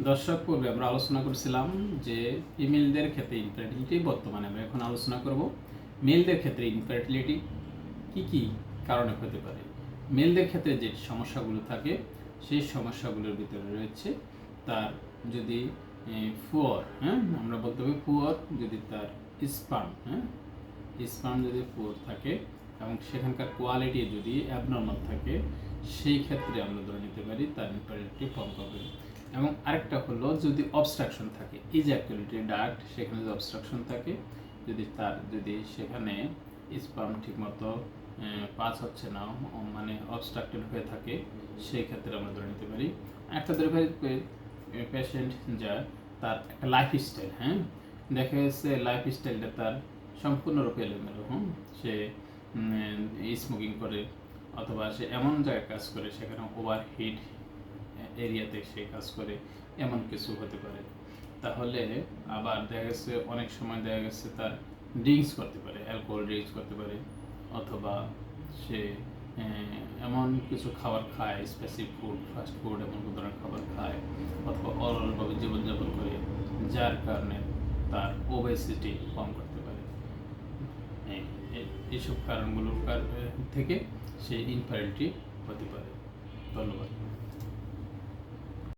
দর্শক, পূর্বে আমরা আলোচনা করেছিলাম যে ফিমেলদের ক্ষেত্রে ইনফার্টিলিটি বর্তমানে আমরা এখন আলোচনা করব। মেলদের ক্ষেত্রে ইনফার্টিলিটি কি কি কারণে হতে পারে? মেলদের ক্ষেত্রে যে সমস্যাগুলো থাকে, সেই সমস্যাগুলোর ভিতরে রয়েছে তার যদি ফুয়ার হ্যাঁ? আমরা বলতে হবে ফুয়ার যদি তার স্পার্ম হ্যাঁ? স্পার্ম যদি পুয়ার থাকে এবং সেখানকার কোয়ালিটি যদি অ্যাবনর্মাল থাকে, সেই ক্ষেত্রে আমরা ধরে নিতে পারি তার ইনফার্টিলিটি ফর্ম করবে এবং আরেকটা হলো যদি অবস্ট্রাকশন থাকে ইজ্যাকুলেটরি ডাক্ট সেখানে যদি অবস্ট্রাকশন থাকে, যদি তার, যদি সেখানে স্পার্ম ঠিকমতো পাস হচ্ছে না মানে অবস্ট্রাক্টেড হয়ে থাকে, সেই ক্ষেত্রে আমরা ধরে নিতে পারি। একটা ধরে পেশেন্ট যা তার একটা লাইফ স্টাইল হ্যাঁ? দেখা যাচ্ছে লাইফ স্টাইলটা তার সম্পূর্ণরূপে এলোমেলো, হুম? সে স্মোকিং করে, অথবা সে এমন জায়গায় কাজ করে, সেখানে ওভারহিট এরিয়াতে সে কাজ করে, এমন কিছু হতে পারে। তাহলে আবার দেখা গেছে অনেক সময় দেখা গেছে তার ড্রিঙ্কস করতে পারে অ্যালকোহল ড্রিঙ্কস করতে পারে, অথবা সে এমন কিছু খাবার খায় স্পেসিফিক ফুড ফাস্ট ফুড এমন কোনো ধরনের খাবার খায়, অথবা অরলভাবে জীবনযাপন করে, যার কারণে তার ওবেসিটি কম করতে পারে। এই- এই- এইসব কারণগুলোর কার- থেকে সে ইনফার্টিলিটি হতে পারে। ধন্যবাদ।